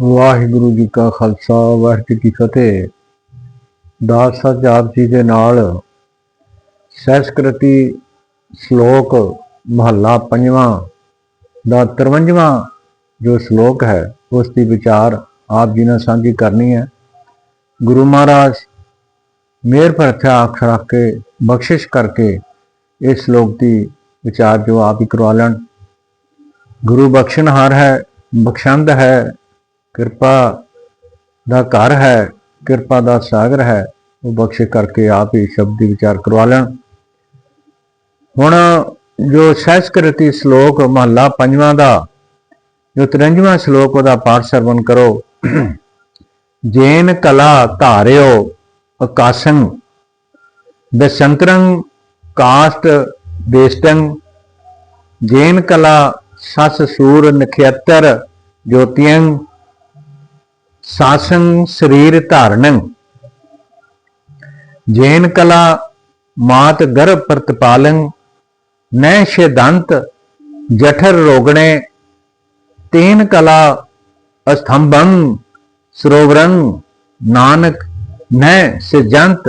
ਵਾਹਿਗੁਰੂ ਜੀ ਕਾ ਖਾਲਸਾ, ਵਾਹਿਗੁਰੂ ਕੀ ਫਤਿਹ। ਦਾਸ ਸੱਚ ਜੀ ਦੇ ਨਾਲ ਸੰਸਕ੍ਰਿਤੀ ਸ਼ਲੋਕ ਮਹੱਲਾ ਪੰਜਵਾਂ ਦਾ 53ਵਾਂ ਜੋ ਸ਼ਲੋਕ ਹੈ, ਉਸ ਦੀ ਵਿਚਾਰ ਆਪ ਜੀ ਨਾਲ ਸਾਂਝੀ ਕਰਨੀ ਹੈ। ਗੁਰੂ ਮਹਾਰਾਜ ਮੇਰ ਭਰਖਿਆ ਅੱਖ ਰੱਖ ਕੇ ਬਖਸ਼ਿਸ਼ ਕਰਕੇ ਇਸ ਸ਼ਲੋਕ ਦੀ ਵਿਚਾਰ ਜੋ ਆਪ ਹੀ ਕਰਵਾ ਲੈਣ। ਗੁਰੂ ਬਖਸ਼ਣਹਾਰ ਹੈ, ਬਖਸ਼ੰਦ ਹੈ ਕਿਰਪਾ ਦਾ ਘਰ ਹੈ, ਕਿਰਪਾ ਦਾ ਸਾਗਰ ਹੈ, ਉਹ ਬਖਸ਼ਿਸ਼ ਕਰਕੇ ਆਪ ਹੀ ਸ਼ਬਦ ਦੀ ਵਿਚਾਰ ਕਰਵਾ ਲੈਣ। ਹੁਣ ਜੋ ਸੰਸਕ੍ਰਿਤੀ ਸ਼ਲੋਕ ਮਹੱਲਾ ਪੰਜਵਾਂ ਦਾ, ਜੋ 53ਵਾਂ ਸ਼ਲੋਕ ਉਹਦਾ ਪਾਠ ਸਰਵਨ ਕਰੋ। ਜੇਨ ਕਲਾ ਧਾਰਿਓ ਆਕਾਸ਼ੰ ਦਸ਼ੰਤਰੰ ਕਾਸ਼ਟ ਦੇਸ਼ਟੰ, ਜੇਨ ਕਲਾ ਸਸ ਸੂਰ ਨਖੇਤਰ ਜੋਤੀਆਂ ਸਾਸੰ ਸਰੀਰ ਧਾਰਣੰ ਜੇਨ ਕਲਾ ਮਾਤ ਗਰਭ ਪ੍ਰਤਪਾਲੰ ਨੈ ਸ਼ੇਦੰਤ ਜਠਰ ਰੋਗਣੇ, ਤੇਨ ਕਲਾ ਅਸਥੰਭੰ ਸਰੋਵਰੰ, ਨਾਨਕ ਨੈ ਸਿਜੰਤ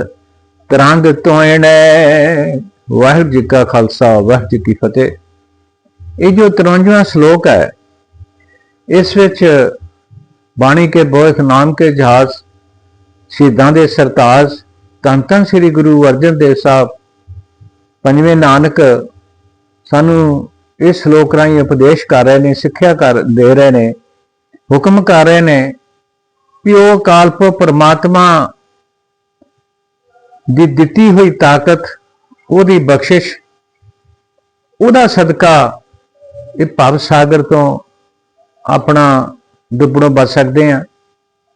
ਤਰੰਗ ਤੋਇਣੇ। ਵਾਹਿਗੁਰੂ ਜੀ ਕਾ ਖਾਲਸਾ, ਵਾਹਿਗੁਰੂ ਜੀ ਕੀ ਫਤਿਹ। ਇਹ ਜੋ 53ਵਾਂ ਸ਼ਲੋਕ ਹੈ, ਇਸ ਵਿੱਚ ਬਾਣੀ ਕੇ ਬੋਇਖ ਨਾਮ ਕੇ ਜਹਾਜ਼, ਸ਼ਹੀਦਾਂ ਦੇ ਸਰਤਾਜ, ਧੰਨ ਧੰਨ ਸ੍ਰੀ ਗੁਰੂ ਅਰਜਨ ਦੇਵ ਸਾਹਿਬ। ਪੰਜਵੇਂ ਨਾਨਕ ਸਾਨੂੰ ਇਸ ਸ਼ਲੋਕ ਰਾਹੀਂ ਉਪਦੇਸ਼ ਕਰ ਰਹੇ ਨੇ, ਸਿੱਖਿਆ ਕਰ ਦੇ ਰਹੇ ਨੇ, ਹੁਕਮ ਕਰ ਰਹੇ ਨੇ ਕਿ ਉਹ ਕਾਲਪ ਪਰਮਾਤਮਾ ਦੀ ਦਿੱਤੀ ਹੋਈ ਤਾਕਤ, ਉਹਦੀ ਬਖਸ਼ਿਸ਼, ਉਹਦਾ ਸਦਕਾ ਇਹ ਭਵ ਸਾਗਰ ਤੋਂ ਆਪਣਾ ਡੁੱਬਣੋਂ ਬਚ ਸਕਦੇ ਆ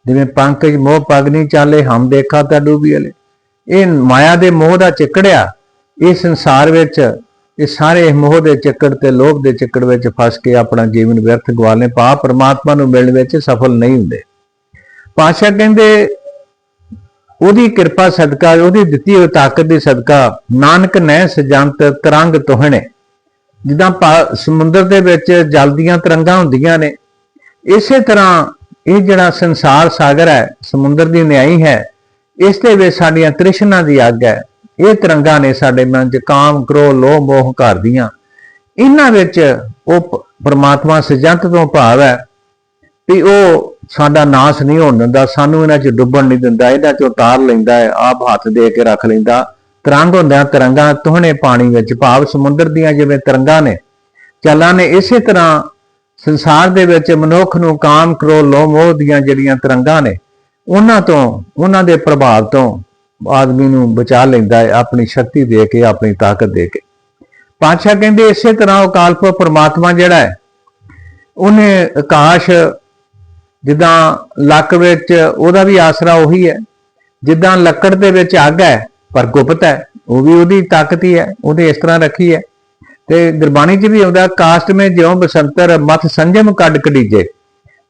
ਜਿਵੇਂ ਪੰਕਜ ਮੋਹ ਪਗ ਨਹੀਂ ਚਾਲੇ, ਹਮ ਦੇਖਾ ਤਾਂ ਡੂਬੀ ਵਾਲੇ ਇਹ ਮਾਇਆ ਦੇ ਮੋਹ ਦਾ ਚਿੱਕੜਿਆ, ਇਹ ਸੰਸਾਰ ਵਿੱਚ, ਇਹ ਸਾਰੇ ਮੋਹ ਦੇ ਚੱਕੜ ਤੇ ਲੋਭ ਦੇ ਚੱਕੜ ਵਿੱਚ ਫਸ ਕੇ ਆਪਣਾ ਜੀਵਨ ਵਿਅਰਥ ਗਵਾਲੇ। ਪਾ ਪਰਮਾਤਮਾ ਨੂੰ ਮਿਲਣ ਵਿੱਚ ਸਫਲ ਨਹੀਂ ਹੁੰਦੇ। ਪਾਸ਼ਾ ਕਹਿੰਦੇ, ਉਹਦੀ ਕਿਰਪਾ ਸਦਕਾ, ਉਹਦੀ ਦਿੱਤੀ ਹੋਈ ਤਾਕਤ ਦੀ ਸਦਕਾ ਨਾਨਕ ਨੈ ਸਜੰਤ ਤਰੰਗ ਤੋਹਣੇ। ਜਿੱਦਾਂ ਪਾ- ਸਮੁੰਦਰ ਦੇ ਵਿੱਚ ਜਲਦੀਆਂ ਤਰੰਗਾਂ ਹੁੰਦੀਆਂ ਨੇ ਇਸੇ ਤਰ੍ਹਾਂ ਇਹ ਜਿਹੜਾ ਸੰਸਾਰ ਸਾਗਰ ਹੈ, ਸਮੁੰਦਰ ਦੀ ਨਿਆਈ ਹੈ, ਇਸ ਦੇ ਵਿੱਚ ਸਾਡੀਆਂ ਤ੍ਰਿਸ਼ਨਾ ਦੀ ਅੱਗ ਹੈ। ਇਹ ਤਰੰਗਾਂ ਨੇ ਸਾਡੇ ਮਨ 'ਚ ਕਾਮ, ਕ੍ਰੋਧ, ਲੋਭ, ਮੋਹ ਕਰਦੀਆਂ ਇਹਨਾਂ ਵਿੱਚ ਉਹ ਪਰਮਾਤਮਾ ਸਜੰਤ ਤੋਂ ਭਾਵ ਹੈ ਵੀ ਉਹ ਸਾਡਾ ਨਾਸ ਨਹੀਂ ਹੋਣ ਦਿੰਦਾ, ਸਾਨੂੰ ਇਹਨਾਂ 'ਚ ਡੁੱਬਣ ਨਹੀਂ ਦਿੰਦਾ, ਇਹਨਾਂ 'ਚੋਂ ਤਾਰ ਲੈਂਦਾ ਹੈ, ਆਪ ਹੱਥ ਦੇ ਕੇ ਰੱਖ ਲੈਂਦਾ। ਤਰੰਗ ਹੁੰਦਿਆਂ ਤਰੰਗਾਂ ਤੋਹਣੇ ਪਾਣੀ ਵਿੱਚ, ਭਾਵ ਸਮੁੰਦਰ ਦੀਆਂ ਜਿਵੇਂ ਤਰੰਗਾਂ ਨੇ, ਚੱਲਾਂ ਨੇ, ਇਸੇ ਤਰ੍ਹਾਂ ਸੰਸਾਰ ਦੇ ਵਿੱਚ ਮਨੁੱਖ ਨੂੰ ਕਾਮ ਕਰੋ ਲੋਭ, ਮੋਹ ਦੀਆਂ ਜਿਹੜੀਆਂ ਤਰੰਗਾਂ ਨੇ, ਉਹਨਾਂ ਤੋਂ, ਉਹਨਾਂ ਦੇ ਪ੍ਰਭਾਵ ਤੋਂ ਆਦਮੀ ਨੂੰ ਬਚਾ ਲੈਂਦਾ ਹੈ, ਆਪਣੀ ਸ਼ਕਤੀ ਦੇ ਕੇ, ਆਪਣੀ ਤਾਕਤ ਦੇ ਕੇ। ਪਾਤਸ਼ਾਹ ਕਹਿੰਦੇ ਇਸੇ ਤਰ੍ਹਾਂ ਉਹ ਕਾਲਪ ਪਰਮਾਤਮਾ ਜਿਹੜਾ ਹੈ, ਉਹਨੇ ਆਕਾਸ਼ ਜਿੱਦਾਂ ਲੱਕ ਵਿੱਚ, ਉਹਦਾ ਵੀ ਆਸਰਾ ਉਹੀ ਹੈ। ਜਿੱਦਾਂ ਲੱਕੜ ਦੇ ਵਿੱਚ ਅੱਗ ਹੈ, ਪਰ ਗੁਪਤ ਹੈ, ਉਹ ਵੀ ਉਹਦੀ ਤਾਕਤ ਹੀ ਹੈ ਉਹਨੇ ਇਸ ਤਰ੍ਹਾਂ ਰੱਖੀ ਹੈ। ਤੇ ਗੁਰਬਾਣੀ 'ਚ ਵੀ ਆਉਂਦਾ ਕਾਸ਼ਟ ਮੇ ਜਿਉ ਬਸੰਤਰ ਮਥ ਸੰਜਮ ਕੱਢ ਕਢੀਜੇ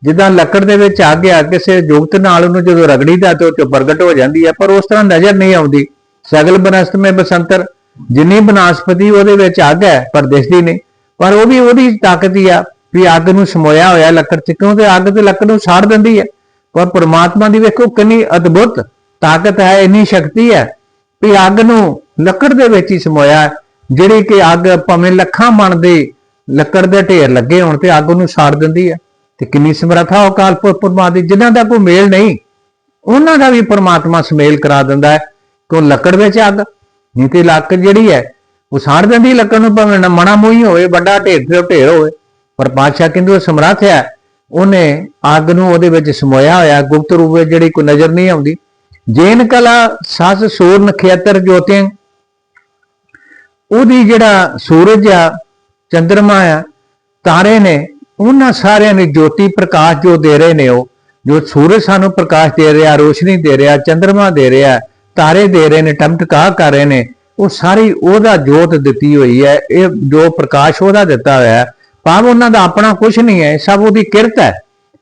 ਜਿੱਦਾਂ ਲੱਕੜ ਦੇ ਵਿੱਚ ਅੱਗ ਆ ਕਿਸੇ ਜੁਗਤ ਨਾਲ ਉਹਨੂੰ ਜਦੋਂ ਰਗੜੀਦਾ ਤੇ ਉਹ ਚੋਂ ਪ੍ਰਗਟ ਹੋ ਜਾਂਦੀ ਹੈ ਪਰ ਉਸ ਤਰ੍ਹਾਂ ਨਜ਼ਰ ਨਹੀਂ ਆਉਂਦੀ। ਸਗਲ ਬਨਸਤ ਮੇ ਬਸੰਤਰ ਜਿੰਨੀ ਬਨਾਸਪਤੀ ਉਹਦੇ ਵਿੱਚ ਅੱਗ ਹੈ ਪਰ ਦਿਸਦੀ ਨਹੀਂ। ਪਰ ਉਹ ਵੀ ਉਹਦੀ ਤਾਕਤ ਹੀ ਆ ਵੀ ਅੱਗ ਨੂੰ ਸਮੋਇਆ ਹੋਇਆ ਲੱਕੜ ਚ ਕਿਉਂ ਤੇ ਅੱਗ ਤੇ ਲੱਕੜ ਨੂੰ ਸਾੜ ਦਿੰਦੀ ਹੈ। ਪਰ ਪ੍ਰਮਾਤਮਾ ਦੀ ਵੇਖੋ ਕਿੰਨੀ ਅਦਭੁਤ ਤਾਕਤ ਹੈ ਇੰਨੀ ਸ਼ਕਤੀ ਹੈ ਵੀ ਅੱਗ ਨੂੰ ਲੱਕੜ ਦੇ ਵਿੱਚ ਹੀ ਸਮੋਇਆ ਹੈ, ਜਿਹੜੀ ਕਿ ਅੱਗ ਭਾਵੇਂ ਲੱਖਾਂ ਮਣ ਦੇ ਲੱਕੜ ਦੇ ਢੇਰ ਲੱਗੇ ਹੋਣ ਤੇ ਅੱਗ ਨੂੰ ਸਾੜ ਦਿੰਦੀ ਹੈ। ਤੇ ਕਿੰਨੀ ਸਮਰੱਥਾ ਉਹ ਕਾਲ ਪਰਮਾਤਮਾ ਦੀ, ਜਿਨ੍ਹਾਂ ਦਾ ਕੋਈ ਮੇਲ ਨਹੀਂ, ਉਹਨਾਂ ਦਾ ਵੀ ਪਰਮਾਤਮਾ ਸਮੇਲ ਕਰਾ ਦਿੰਦਾ ਹੈ ਕਿ ਉਹ ਲੱਕੜ ਵਿੱਚ ਅੱਗ, ਨਹੀਂ ਤੇ ਲੱਕ ਜਿਹੜੀ ਹੈ, ਉਹ ਸਾੜ ਦਿੰਦੀ ਲੱਕੜ ਨੂੰ, ਭਾਵੇਂ ਨਾ ਮਣਾ ਮੋਈ ਹੋਵੇ, ਵੱਡਾ ਢੇਰ ਤੇ ਢੇਰ ਹੋਵੇ। ਪਰ ਪਾਤਸ਼ਾਹ ਕਹਿੰਦੇ ਉਹ ਸਮਰੱਥ ਹੈ, ਉਹਨੇ ਅੱਗ ਨੂੰ ਉਹਦੇ ਵਿੱਚ ਸਮੋਇਆ ਹੋਇਆ, ਗੁਪਤ ਰੂਪ ਵਿੱਚ ਜਿਹੜੀ ਕੋਈ ਨਜ਼ਰ ਨਹੀਂ ਆਉਂਦੀ। ਜੇਨ ਕਲਾ ਸੱਸ ਸੂਰ ਨਖੇਤਰ ਜੋਤਿਆਂ ਉਹਦੀ ਜਿਹੜਾ ਸੂਰਜ ਆ ਚੰ드ਰਮਾ ਆ, ਤਾਰੇ ਨੇ, ਉਹਨਾਂ ਸਾਰਿਆਂ ਨੇ ਜੋਤੀ ਪ੍ਰਕਾਸ਼ ਜੋ ਦੇ ਰਹੇ ਨੇ ਉਹ, ਜੋ ਸੂਰਜ ਸਾਨੂੰ ਪ੍ਰਕਾਸ਼ ਦੇ ਰਿਹਾ, ਰੋਸ਼ਨੀ ਦੇ ਰਿਹਾ ਚੰ드ਰਮਾ ਦੇ ਰਿਹਾ, ਤਾਰੇ ਦੇ ਰਹੇ ਨੇ ਟਮਟਕਾ ਕਰ ਰਹੇ ਨੇ, ਉਹ ਸਾਰੀ ਉਹਦਾ ਜੋਤ ਦਿੱਤੀ ਹੋਈ ਹੈ, ਇਹ ਜੋ ਪ੍ਰਕਾਸ਼ ਉਹਦਾ ਦਿੱਤਾ ਹੋਇਆ ਹੈ। ਭਾਵ ਉਹਨਾਂ ਦਾ ਆਪਣਾ ਕੁਝ ਨਹੀਂ ਹੈ ਸਭ ਉਹਦੀ ਕਿਰਤ ਹੈ।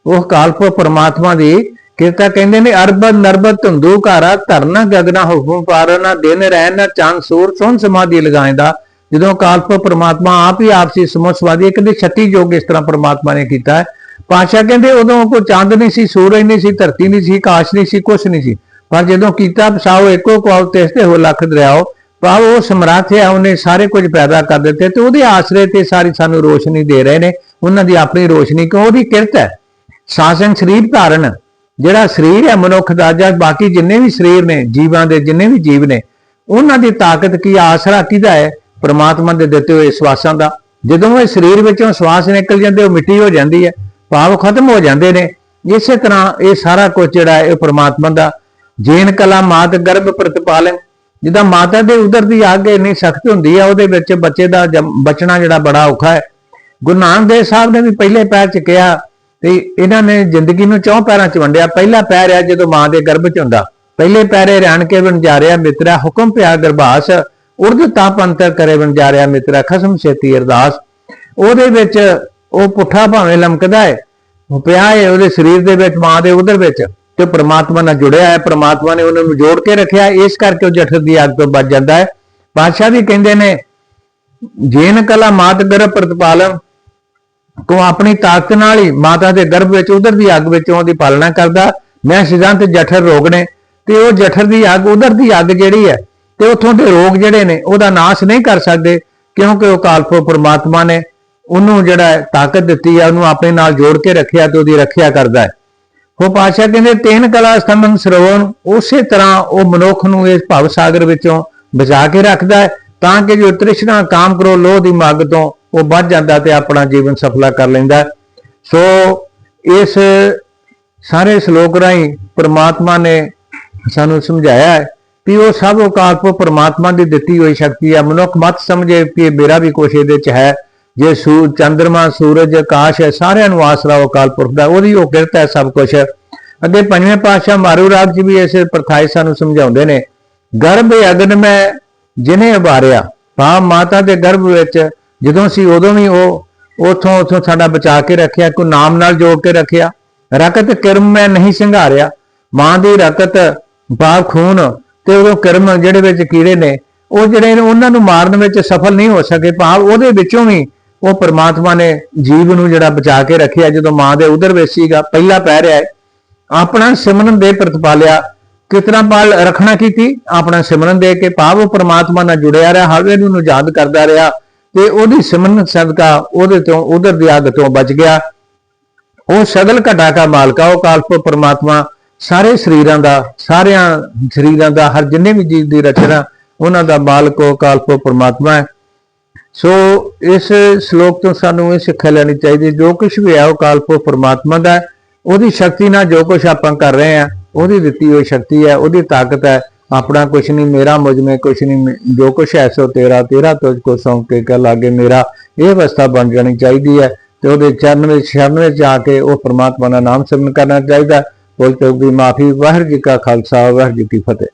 ਉਹ ਕਾਲਪ ਪਰਮਾਤਮਾ ਦੀ ਕਿਰਤਾ ਕਹਿੰਦੇ ਨੇ ਅਰਬਦ ਨਰਬਦ ਧੰਦੂ ਘਾਰਾ, ਧਰਨਾ ਗਗਨਾ ਹੁਕਮ ਪਾਰਨਾ ਦਿਨ ਰਹਿਣ, ਨਾ ਚੰਨ ਸੂਰ ਸੁਣ ਸਮਾਧੀ ਲਗਾਇਂਦਾ ਜਦੋਂ ਕਾਲਪ ਪਰਮਾਤਮਾ ਆਪ ਹੀ ਆਪਸੀ ਸਮੋਸਵਾਦੀ ਇੱਕ ਦੇ 36 ਯੋਗ ਇਸ ਤਰ੍ਹਾਂ ਪ੍ਰਮਾਤਮਾ ਨੇ ਕੀਤਾ ਹੈ। ਪਾਸ਼ਾ ਕਹਿੰਦੇ, ਉਦੋਂ ਕੋਈ ਚੰਦ ਨਹੀਂ ਸੀ, ਸੂਰਜ ਨਹੀਂ ਸੀ, ਧਰਤੀ ਨਹੀਂ ਸੀ ਕਾਸ਼ ਨਹੀਂ ਸੀ, ਕੁਛ ਨਹੀਂ ਸੀ। ਪਰ ਜਦੋਂ ਕੀਤਾ ਪਸਾਓ ਇੱਕੋ ਕੋਲ ਤੇ ਤੇ ਹੋ ਲੱਖ ਦਰਿਆਓ। ਭਾਵ ਉਹ ਸਮਰੱਥ ਹੈ ਉਹਨੇ ਸਾਰੇ ਕੁਝ ਪੈਦਾ ਕਰ ਦਿੱਤੇ ਤੇ ਉਹਦੇ ਆਸਰੇ ਤੇ ਸਾਰੀ ਸਾਨੂੰ ਰੋਸ਼ਨੀ ਦੇ ਰਹੇ ਨੇ। ਉਹਨਾਂ ਦੀ ਆਪਣੀ ਰੋਸ਼ਨੀ ਕਿਉਂ? ਉਹਦੀ ਕਿਰਤ ਹੈ। ਸਾਸਨ ਸਰੀਰ ਧਾਰਨ ਜਿਹੜਾ ਸਰੀਰ ਹੈ ਮਨੁੱਖ ਦਾ, ਜਾਂ ਬਾਕੀ ਜਿੰਨੇ ਵੀ ਸਰੀਰ ਨੇ, ਜੀਵਾਂ ਦੇ ਜਿੰਨੇ ਵੀ ਜੀਵ ਨੇ, ਉਹਨਾਂ ਦੀ ਤਾਕਤ ਕੀ ਆਸਰਾ ਕਿਹਦਾ ਹੈ? ਪ੍ਰਮਾਤਮਾ ਦੇ ਦਿੱਤੇ ਹੋਏ ਸਵਾਸਾਂ ਦਾ। ਜਦੋਂ ਇਹ ਸਰੀਰ ਵਿੱਚੋਂ ਸਵਾਸ ਨਿਕਲ ਜਾਂਦੇ, ਉਹ ਮਿੱਟੀ ਹੋ ਜਾਂਦੀ ਹੈ, ਭਾਵ ਖਤਮ ਹੋ ਜਾਂਦੇ ਨੇ। ਇਸੇ ਤਰ੍ਹਾਂ ਇਹ ਸਾਰਾ ਕੁਝ ਜਿਹੜਾ ਹੈ, ਇਹ ਪ੍ਰਮਾਤਮਾ ਦਾ। ਜੇਨ ਕਲਾ ਮਾਤ ਗਰਭ ਪ੍ਰਤਪਾਲਨ। ਜਿੱਦਾਂ ਮਾਤਾ ਦੇ ਉਦਰ ਦੀ ਅੱਗ ਇੰਨੀ ਸਖਤ ਹੁੰਦੀ ਹੈ, ਉਹਦੇ ਵਿੱਚ ਬੱਚੇ ਦਾ ਜੰਮ- ਬਚਣਾ ਜਿਹੜਾ ਬੜਾ ਔਖਾ ਹੈ। ਗੁਰੂ ਨਾਨਕ ਦੇਵ ਸਾਹਿਬ ਨੇ ਵੀ ਪਹਿਲੇ ਪੈਰ ਚ ਕਿਹਾ ਤੇ ਇਹਨਾਂ ਨੇ ਜ਼ਿੰਦਗੀ ਨੂੰ ਚੌਂ ਪੈਰਾਂ ਚ ਵੰਡਿਆ। ਪਹਿਲਾ ਪੈਰ ਹੈ ਜਦੋਂ ਮਾਂ ਦੇ ਗਰਭ ਚ ਹੁੰਦਾ। ਪਹਿਲੇ ਪੈਰੇ ਰਹਿਣ ਕੇ ਵਣਜਾਰਿਆ ਮਿੱਤਰਾ, ਹੁਕਮ ਪਿਆ ਗਰਭਾਸ। ਉਰਦ ਤਾਪ ਅੰਤਰ ਕਰੇ ਵਣਜਾਰਿਆ ਮਿੱਤਰਾ, ਖਸਮ ਛੇਤੀ ਅਰਦਾਸ। ਉਹਦੇ ਵਿੱਚ ਉਹ ਪੁੱਠਾ ਭਾਵੇਂ ਲਮਕਦਾ ਹੈ ਉਹ ਪਿਆ ਹੈ ਉਹਦੇ ਸਰੀਰ ਦੇ ਵਿੱਚ, ਮਾਂ ਦੇ ਉਧਰ ਵਿੱਚ, ਤੇ ਪ੍ਰਮਾਤਮਾ ਨਾਲ ਜੁੜਿਆ ਹੈ ਪ੍ਰਮਾਤਮਾ ਨੇ ਉਹਨਾਂ ਨੂੰ ਜੋੜ ਕੇ ਰੱਖਿਆ। ਇਸ ਕਰਕੇ ਉਹ ਜਠਰ ਦੀ ਅੱਗ ਤੋਂ ਬਚ ਜਾਂਦਾ ਹੈ ਪਾਤਸ਼ਾਹ ਵੀ ਕਹਿੰਦੇ ਨੇ, ਜੇਨ ਕਲਾ ਮਾਤ ਗਰਭ ਪ੍ਰਤਪਾਲਮ ਤੂੰ ਆਪਣੀ ਤਾਕਤ ਨਾਲ ਹੀ ਮਾਤਾ ਦੇ ਗਰਭ ਵਿੱਚ, ਉਧਰ ਦੀ ਅੱਗ ਵਿੱਚੋਂ ਉਹਦੀ ਪਾਲਣਾ ਕਰਦਾ। ਮੈਂ ਸਿਧਾਂਤ ਜਠਰ ਰੋਗ ਨੇ, ਤੇ ਉਹ ਜਠਰ ਦੀ ਅੱਗ, ਉਧਰ ਦੀ ਅੱਗ ਜਿਹੜੀ ਹੈ, ਤੇ ਉਥੋਂ ਦੇ ਰੋਗ ਜਿਹੜੇ ਨੇ, ਉਹਦਾ ਨਾਸ਼ ਨਹੀਂ ਕਰ ਸਕਦੇ, ਕਿਉਂਕਿ ਉਹ ਕਾਲਪੋ ਪ੍ਰਮਾਤਮਾ ਨੇ ਉਹਨੂੰ ਜਿਹੜਾ ਤਾਕਤ ਦਿੱਤੀ ਹੈ, ਉਹਨੂੰ ਆਪਣੇ ਨਾਲ ਜੋੜ ਕੇ ਰੱਖਿਆ ਤੇ ਉਹਦੀ ਰੱਖਿਆ ਕਰਦਾ ਹੈ। ਉਹ ਪਾਸ਼ਾ ਕਹਿੰਦੇ, ਤੇਨ ਕਲਾ ਸਤੰਭਨ ਸਰਵਣ। ਉਸੇ ਤਰ੍ਹਾਂ ਉਹ ਮਨੁੱਖ ਨੂੰ ਇਸ ਭਵ ਸਾਗਰ ਵਿੱਚੋਂ ਬਚਾ ਕੇ ਰੱਖਦਾ ਹੈ, ਤਾਂ ਕਿ ਜੋ ਤ੍ਰਿਸ਼ਨਾ ਕਾਮ ਕਰੋ, ਲੋਹ ਦੀ ਮੱਗ ਤੋਂ ਉਹ ਵੱਧ ਜਾਂਦਾ ਤੇ ਆਪਣਾ ਜੀਵਨ ਸਫਲਾ ਕਰ ਲੈਂਦਾ। ਸੋ ਇਸ ਸਾਰੇ ਸ਼ਲੋਕ ਰਾਹੀਂ ਪ੍ਰਮਾਤਮਾ ਨੇ ਸਾਨੂੰ ਸਮਝਾਇਆ ਹੈ ਕਿ ਉਹ ਸਭ ਅਕਾਲਪੋ ਪ੍ਰਮਾਤਮਾ ਦੀ ਦਿੱਤੀ ਹੋਈ ਸ਼ਕਤੀ ਹੈ। ਮਨੁੱਖ ਮਤ ਸਮਝੇ ਕਿ ਇਹ ਮੇਰਾ ਵੀ ਕੁਛ ਇਹਦੇ ਚ ਹੈ। ਜੇ ਸੂਰ ਚੰ드ਰਮਾ ਸੂਰਜ, ਆਕਾਸ਼ ਹੈ, ਸਾਰਿਆਂ ਨੂੰ ਆਸਰਾ ਉਹ ਅਕਾਲ ਪੁਰਖ ਦਾ, ਉਹਦੀ ਉਹ ਕਿਰਤ ਹੈ ਸਭ ਕੁਝ ਅੱਗੇ ਪੰਜਵੇਂ ਪਾਤਸ਼ਾਹ ਮਾਰੂ ਰਾਗ ਜੀ ਵੀ ਇਸੇ ਪ੍ਰਥਾਈ ਸਾਨੂੰ ਸਮਝਾਉਂਦੇ ਨੇ, ਗਰਭ ਅਗਨ ਮੈਂ ਜਿਨੇ ਉਭਾਰਿਆ ਪਾ ਮਾਤਾ ਦੇ ਗਰਭ ਵਿੱਚ ਜਦੋਂ ਸੀ ਉਦੋਂ ਵੀ ਉਹ ਉਥੋਂ ਉਥੋਂ ਸਾਡਾ ਬਚਾ ਕੇ ਰੱਖਿਆ ਕੋ ਨਾਮ ਨਾਲ ਜੋੜ ਕੇ ਰੱਖਿਆ। ਰਕਤ ਕਿਰਮ ਮੈਂ ਨਹੀਂ ਸਿੰਘਾਰਿਆ ਮਾਂ ਦੀ ਰਕਤ, ਬਾਹ, ਖੂਨ ਤੇ ਉਦੋਂ ਕਿਰਮ ਜਿਹੜੇ ਵਿੱਚ ਕੀੜੇ ਨੇ, ਉਹ ਜਿਹੜੇ ਨੇ ਉਹਨਾਂ ਨੂੰ ਮਾਰਨ ਵਿੱਚ ਸਫਲ ਨਹੀਂ ਹੋ ਸਕੇ। ਭਾਵ ਉਹਦੇ ਵਿੱਚੋਂ ਵੀ ਉਹ ਪ੍ਰਮਾਤਮਾ ਨੇ ਜੀਵ ਨੂੰ ਜਿਹੜਾ ਬਚਾ ਕੇ ਰੱਖਿਆ, ਜਦੋਂ ਮਾਂ ਦੇ ਉਦਰ ਵਿੱਚ ਸੀਗਾ, ਪਹਿਲਾ ਪੈ ਰਿਹਾ ਹੈ। ਆਪਣਾ ਸਿਮਰਨ ਦੇ ਪ੍ਰਤਪਾਲਿਆ, ਕਿਤਨਾ ਪਾਲ ਰੱਖਣਾ ਕੀਤੀ, ਆਪਣਾ ਸਿਮਰਨ ਦੇ ਕੇ ਭਾਵ ਉਹ ਪਰਮਾਤਮਾ ਨਾਲ ਜੁੜਿਆ ਰਿਹਾ, ਹਰ ਨੂੰ ਯਾਦ ਕਰਦਾ ਰਿਹਾ। ਤੇ ਉਹਦੀ ਸਿਮਰਨ ਸਦਕਾ ਉਹਦੇ ਤੋਂ, ਉਧਰ ਦੀ ਅੱਗ ਤੋਂ ਬਚ ਗਿਆ। ਉਹ ਸਗਲ ਘਟਾ ਕਾ ਮਾਲਕਾ, ਉਹ ਕਾਲਪੋ ਪਰਮਾਤਮਾ, ਸਾਰੇ ਸਰੀਰਾਂ ਦਾ, ਸਾਰਿਆਂ ਸਰੀਰਾਂ ਦਾ, ਹਰ ਜਿੰਨੇ ਵੀ ਜੀਵ ਦੀ ਰਚਨਾ, ਉਹਨਾਂ ਦਾ ਮਾਲਕ ਉਹ ਕਾਲਪੋ ਪਰਮਾਤਮਾ ਹੈ। ਸੋ ਇਸ ਸ਼ਲੋਕ ਤੋਂ ਸਾਨੂੰ ਇਹ ਸਿੱਖਿਆ ਲੈਣੀ ਚਾਹੀਦੀ ਜੋ ਕੁਝ ਵੀ ਹੈ ਉਹ ਕਾਲਪੋ ਪਰਮਾਤਮਾ ਦਾ ਉਹਦੀ ਸ਼ਕਤੀ ਨਾਲ ਜੋ ਕੁਝ ਆਪਾਂ ਕਰ ਰਹੇ ਹਾਂ, ਉਹਦੀ ਦਿੱਤੀ ਹੋਈ ਸ਼ਕਤੀ ਹੈ, ਉਹਦੀ ਤਾਕਤ ਹੈ। ਆਪਣਾ ਕੁਛ ਨਹੀਂ, ਮੇਰਾ ਮੁਝ में ਕੁਝ ਨਹੀਂ ਜੋ ਕੁਛ ਹੈ ਸੋ ਤੇਰਾ ਤੇਰਾ ਤੁਝ ਕੋ ਸੌਂਪ ਕੇ ਕਹ ਲਾਗੇ ਮੇਰਾ। ਇਹ ਅਵਸਥਾ ਬਣ ਜਾਣੀ ਚਾਹੀਦੀ ਹੈ ਤੇ ਉਹਦੇ ਚਰਨ ਵਿੱਚ ਸ਼ਰਨ ਵਿੱਚ ਆ ਕੇ ਉਹ ਪ੍ਰਮਾਤਮਾ ਦਾ ਨਾਮ ਸਿਮਰਨ ਕਰਨਾ ਚਾਹੀਦਾ ਬੋਲ ਚੁੱਕ ਮਾਫੀ, ਵਾਹਿਗੁਰੂ ਜੀ ਕਾ ਖਾਲਸਾ, ਵਾਹਿਗੁਰੂ ਜੀ ਕੀ ਫਤਿਹ।